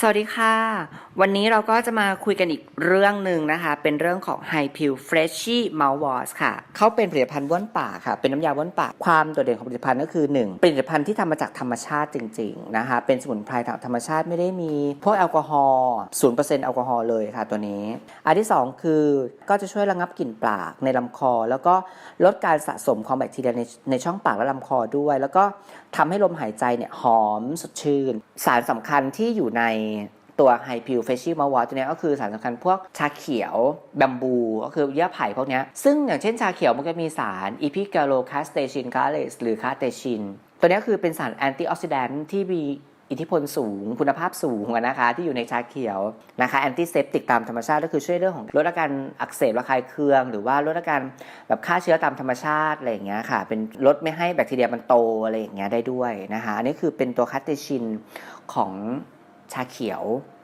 สวัสดีค่ะ วันนี้เราก็จะมาคุยกันอีกเรื่องหนึ่งนะคะ เป็นเรื่องของ High p i l Freshy Mouthwash ค่ะ เขาเป็นผลิตภัณฑ์บ้วนปากค่ะ เป็นน้ำยาบ้วนปาก ความโดดเด่นของผลิตภัณฑ์ก็คือ 1. ผลิตภัณฑ์ที่ทำมาจากธรรมชาติจริง ๆ นะคะ เป็นสมุนไพรธรรมชาติไม่ได้มีพวกแอลกอฮอล์0%แอลกอฮอล์เลยค่ะตัวนี้ อันที่ 2 คือก็จะช่วยระงับกลิ่นปากในลำคอ แล้วก็ลดการสะสมของแบคทีเรียในในช่องปากและลำคอด้วย แล้วก็ทำให้ลมหายใจเนี่ยหอมสดชื่น สารสำคัญที่อยู่ในตัวไฮพิวเฟชชี่มาวอตัวเนี้ยก็คือสารสำคัญพวกชาเขียวแบมบู ก็คือเยื่อไผ่พวกนี้ซึ่งอย่างเช่นชาเขียวมันก็มีสารอีพิกาโลคาสเตชินคาเลสหรือคาเตชินตัวนี้คือเป็นสารแอนตี้ออกซิแดนท์ที่มีอิทธิพลสูงคุณภาพสูงนะคะ ที่อยู่ในชาเขียวนะคะแอนตี้เซปติกตามธรรมชาติก็คือช่วยเรื่องของลดอาการอักเสบระคายเคือง หรือว่าลดอาการแบบฆ่าเชื้อตามธรรมชาติอะไรอย่างเงี้ยค่ะ เป็นลดไม่ให้แบคทีเรียมันโตอะไรอย่างเงี้ยได้ด้วยนะคะอันนี้คือเป็นตัวคาเตชินของ ชาเขียว